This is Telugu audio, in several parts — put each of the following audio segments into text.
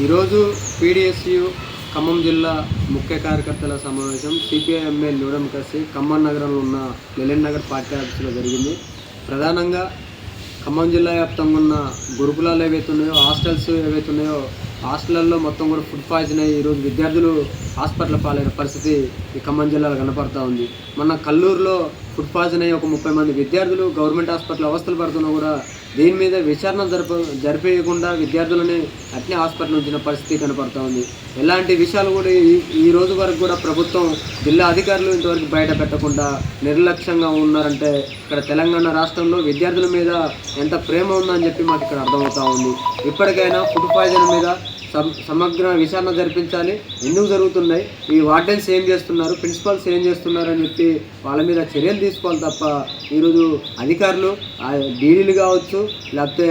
ఈరోజు పీడిఎస్యు ఖమ్మం జిల్లా ముఖ్య కార్యకర్తల సమావేశం సిపిఐఎంఏ న్యూడం కలిసి ఖమ్మం నగరంలో ఉన్న లెలెన్ నగర్ పార్టీ ఆఫీసులో జరిగింది. ప్రధానంగా ఖమ్మం జిల్లా వ్యాప్తంగా ఉన్న గురుకులాలు ఏవైతే ఉన్నాయో హాస్టల్స్ ఏవైతే ఉన్నాయో హాస్టల్లో మొత్తం కూడా ఫుడ్ పాయిజన్ అయ్యి ఈరోజు విద్యార్థులు హాస్పిటల్ పాలైన పరిస్థితి ఈ ఖమ్మం జిల్లాలో కనపడతా ఉంది. మొన్న కల్లూరులో ఫుడ్ పాయిజన్ అయ్యి ఒక ముప్పై మంది విద్యార్థులు గవర్నమెంట్ హాస్పిటల్ అవస్థలు పడుతున్నా కూడా దీని మీద విచారణ జరప జరిపేయకుండా విద్యార్థులని అట్నే హాస్పిటల్ ఉంచిన పరిస్థితి కనపడుతోంది ఉంది. ఎలాంటి విషయాలు కూడా ఈ ఈ రోజు వరకు కూడా ప్రభుత్వం జిల్లా అధికారులు ఇంతవరకు బయట పెట్టకుండా నిర్లక్ష్యంగా ఉన్నారంటే ఇక్కడ తెలంగాణ రాష్ట్రంలో విద్యార్థుల మీద ఎంత ప్రేమ ఉందని చెప్పి మాకు ఇక్కడ అర్థమవుతా ఉంది. ఇప్పటికైనా ఫుడ్ పాయిజన్ మీద సమగ్ర విచారణ జరిపించాలి. ఎందుకు జరుగుతున్నాయి? ఈ వార్డెన్స్ ఏం చేస్తున్నారు? ప్రిన్సిపల్స్ ఏం చేస్తున్నారు అని చెప్పి వాళ్ళ మీద చర్యలు తీసుకోవాలి తప్ప ఈరోజు అధికారులు డీడీలు కావచ్చు లేకపోతే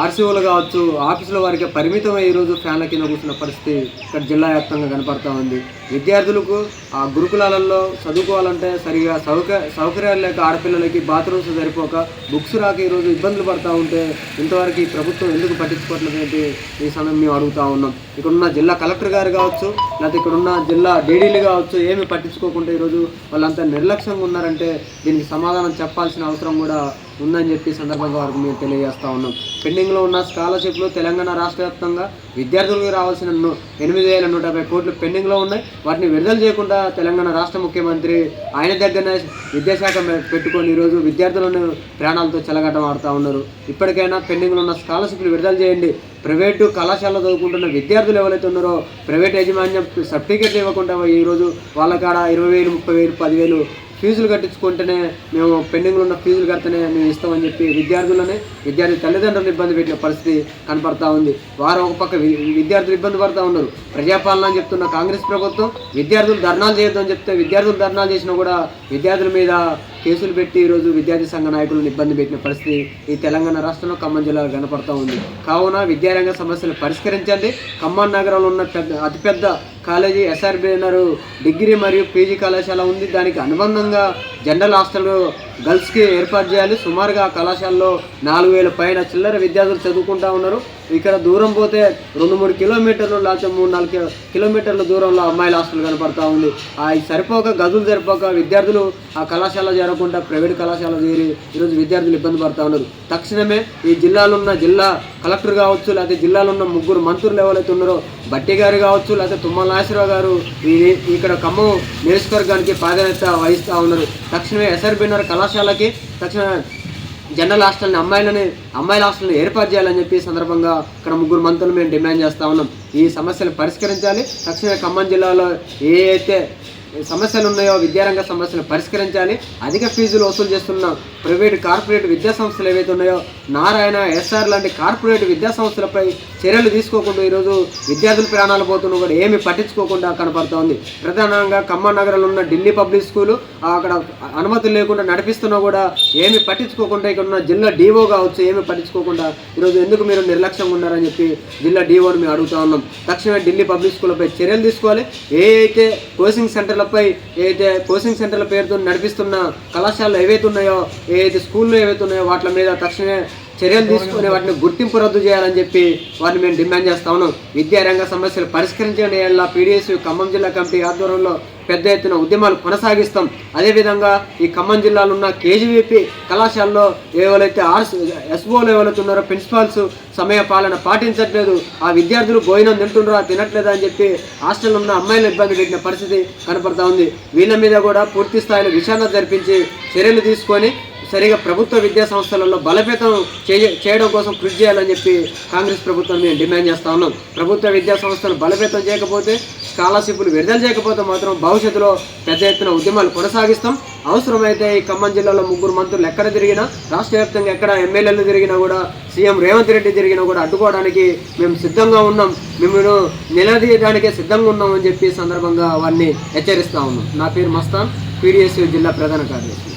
ఆర్సీఓలు కావచ్చు ఆఫీసుల వారికి పరిమితమై ఈరోజు ఫ్యాన్ల కింద కూర్చున్న పరిస్థితి ఇక్కడ జిల్లా వ్యాప్తంగా కనపడతా ఉంది. విద్యార్థులకు ఆ గురుకులాలలో చదువుకోవాలంటే సరిగా సౌక సౌకర్యాలు లేక ఆడపిల్లలకి బాత్రూమ్స్ సరిపోక బుక్స్ రాక ఈరోజు ఇబ్బందులు పడతా ఉంటే ఇంతవరకు ఈ ప్రభుత్వం ఎందుకు పట్టించుకోవట్లేదు ఈ సమయం మేము అడుగుతా ఉన్నాం. ఇక్కడున్న జిల్లా కలెక్టర్ గారు కావచ్చు లేకపోతే ఇక్కడున్న జిల్లా డీడీలు కావచ్చు ఏమి పట్టించుకోకుండా ఈరోజు వాళ్ళంతా నిర్లక్ష్యంగా ఉన్నారంటే దీనికి సమాధానం చెప్పాల్సిన అవసరం కూడా ఉందని చెప్పి సందర్భంగా వారికి మేము తెలియజేస్తా ఉన్నాం. పెండింగ్లో ఉన్న స్కాలర్షిప్లు తెలంగాణ రాష్ట్ర వ్యాప్తంగా విద్యార్థులకు రావాల్సిన ఎనిమిది వేల నూట యాభై కోట్లు పెండింగ్లో ఉన్నాయి. వాటిని విడుదల చేయకుండా తెలంగాణ రాష్ట్ర ముఖ్యమంత్రి ఆయన దగ్గరనే విద్యాశాఖ పెట్టుకొని ఈరోజు విద్యార్థులను ప్రాణాలతో చెలగటం ఆడుతూ ఉన్నారు. ఇప్పటికైనా పెండింగ్లో ఉన్న స్కాలర్షిప్లు విడుదల చేయండి. ప్రైవేటు కళాశాలలో చదువుకుంటున్న విద్యార్థులు ఎవరైతే ఉన్నారో ప్రైవేట్ యాజమాన్యం సర్టిఫికేట్లు ఇవ్వకుండా ఈరోజు వాళ్ళ కాడ ఇరవై వేలు ముప్పై వేలు పదివేలు ఫీజులు కట్టించుకుంటేనే మేము పెండింగ్లో ఉన్న ఫీజులు కడితేనే మేము ఇస్తామని చెప్పి విద్యార్థులనే విద్యార్థి తల్లిదండ్రులు ఇబ్బంది పెట్టిన పరిస్థితి కనపడతా ఉంది. వారు ఒక పక్క వి- విద్యార్థులు ఇబ్బంది పడతా ఉన్నారు. ప్రజాపాలన అని చెప్తున్న కాంగ్రెస్ ప్రభుత్వం విద్యార్థులు ధర్నాలు చేయొద్దని చెప్తే విద్యార్థులు ధర్నాలు చేసినా కూడా విద్యార్థుల మీద కేసులు పెట్టి ఈరోజు విద్యార్థి సంఘ నాయకులను ఇబ్బంది పెట్టిన పరిస్థితి ఈ తెలంగాణ రాష్ట్రంలో ఖమ్మం జిల్లాలో కనపడతా ఉంది. కావున విద్యారంగ సమస్యలు పరిష్కరించండి. ఖమ్మం నగరంలో ఉన్న పెద్ద అతిపెద్ద కాలేజీ ఎస్ఆర్బిఎన్ఆర్ డిగ్రీ మరియు పీజీ కళాశాల ఉంది. దానికి అనుబంధంగా జనరల్ హాస్టల్ గర్ల్స్కి ఏర్పాటు చేయాలి. సుమారుగా ఆ కళాశాలలో నాలుగు వేల పైన చిల్లర విద్యార్థులు చదువుకుంటా ఉన్నారు. ఇక్కడ దూరం పోతే రెండు మూడు కిలోమీటర్లు లేకపోతే మూడు నాలుగు కిలోమీటర్ల దూరంలో అమ్మాయిల హాస్టల్ కనపడతా ఉంది. ఆ సరిపోక గదులు సరిపోక విద్యార్థులు ఆ కళాశాల చేరకుండా ప్రైవేట్ కళాశాల చేరి ఈరోజు విద్యార్థులు ఇబ్బంది పడతా ఉన్నారు. తక్షణమే ఈ జిల్లాలో ఉన్న జిల్లా కలెక్టర్ కావచ్చు లేకపోతే జిల్లాలో ఉన్న ముగ్గురు మంత్రులు ఎవరైతే ఉన్నారో బట్టి గారు కావచ్చు లేకపోతే తుమ్మల నాగేశ్వరరావు గారు ఈ- ఇక్కడ ఖమ్మం నియోజకవర్గానికి ప్రాధాన్యత వహిస్తూ ఉన్నారు. తక్షణమే ఎస్ఆర్బిఆర్ కళాశాలకి తక్షణ జనరల్ హాస్టల్ని అమ్మాయిలని అమ్మాయిల హాస్టల్ని ఏర్పాటు చేయాలని చెప్పి సందర్భంగా ఇక్కడ ముగ్గురు మంత్రులు మేము డిమాండ్ చేస్తా ఉన్నాం. ఈ సమస్యలు పరిష్కరించాలి. తక్షణమే ఖమ్మం జిల్లాలో ఏ అయితే సమస్యలు ఉన్నాయో విద్యారంగ సమస్యలు పరిష్కరించాలి. అధిక ఫీజులు వసూలు చేస్తున్న ప్రైవేట్ కార్పొరేట్ విద్యా సంస్థలు ఏవైతే ఉన్నాయో నారాయణ ఎస్ఆర్ లాంటి కార్పొరేట్ విద్యా సంస్థలపై చర్యలు తీసుకోకుండా ఈరోజు విద్యార్థుల ప్రాణాలు పోతున్నా కూడా ఏమి పట్టించుకోకుండా కనపడుతూ ఉంది ప్రధానంగా ఖమ్మం నగరంలో ఉన్న ఢిల్లీ పబ్లిక్ స్కూలు అక్కడ అనుమతులు లేకుండా నడిపిస్తున్నా కూడా ఏమి పట్టించుకోకుండా ఇక్కడ ఉన్న జిల్లా డీఓ కావచ్చు ఏమి పట్టించుకోకుండా ఈరోజు ఎందుకు మీరు నిర్లక్ష్యంగా ఉన్నారని చెప్పి జిల్లా డీఓని మేము అడుగుతా ఉన్నాం. తక్షణమే ఢిల్లీ పబ్లిక్ స్కూల్పై చర్యలు తీసుకోవాలి. ఏ అయితే కోచింగ్ సెంటర్ల పై ఏదైతే కోచింగ్ సెంటర్ల పేరుతో నడిపిస్తున్న కళాశాలలు ఏవైతే ఉన్నాయో ఏదైతే స్కూల్లో ఏవైతే ఉన్నాయో వాటి మీద తక్షణమే చర్యలు తీసుకుని వాటిని గుర్తింపు రద్దు చేయాలని చెప్పి వారిని మేము డిమాండ్ చేస్తా ఉన్నాం. విద్యారంగ సమస్యలు పరిష్కరించండి ఎలా పీడిఎస్ ఖమ్మం జిల్లా కమిటీ ఆధ్వర్యంలో పెద్ద ఎత్తున ఉద్యమాలు కొనసాగిస్తాం. అదేవిధంగా ఈ ఖమ్మం జిల్లాలో ఉన్న కేజీవీపీ కళాశాలలో ఎవరైతే ఆర్స్ ఎస్ఓలు ఎవరైతే ఉన్నారో ప్రిన్సిపాల్స్ సమయ పాలన పాటించట్లేదు. ఆ విద్యార్థులు భోజనం తింటున్నారా తినట్లేదా అని చెప్పి హాస్టల్లో ఉన్న అమ్మాయిలు ఇబ్బంది పెట్టిన పరిస్థితి కనపడతా ఉంది. వీళ్ళ మీద కూడా పూర్తి స్థాయిలో విచారణ జరిపించి చర్యలు తీసుకొని సరిగా ప్రభుత్వ విద్యా సంస్థలలో బలపేతం చేయ- చేయడం కోసం కృషి చేయాలని చెప్పి కాంగ్రెస్ ప్రభుత్వం మేము డిమాండ్ చేస్తా ఉన్నాం. ప్రభుత్వ విద్యా సంస్థలు బలపేతం చేయకపోతే స్కాలర్షిప్లు విడుదల చేయకపోతే మాత్రం భవిష్యత్తులో పెద్ద ఎత్తున ఉద్యమాలు కొనసాగిస్తాం. అవసరమైతే ఈ ఖమ్మం జిల్లాలో ముగ్గురు మంత్రులు ఎక్కడ తిరిగినా రాష్ట్ర వ్యాప్తంగా ఎక్కడ ఎమ్మెల్యేలు తిరిగినా కూడా సీఎం రేవంత్ రెడ్డి తిరిగినా కూడా అడ్డుకోవడానికి మేము సిద్ధంగా ఉన్నాం. మేము నిలదీయడానికే సిద్ధంగా ఉన్నామని చెప్పి సందర్భంగా వారిని హెచ్చరిస్తా ఉన్నాం. నా పేరు మస్తాన్ పీడిఎస్యూ జిల్లా ప్రధాన కార్యదర్శి.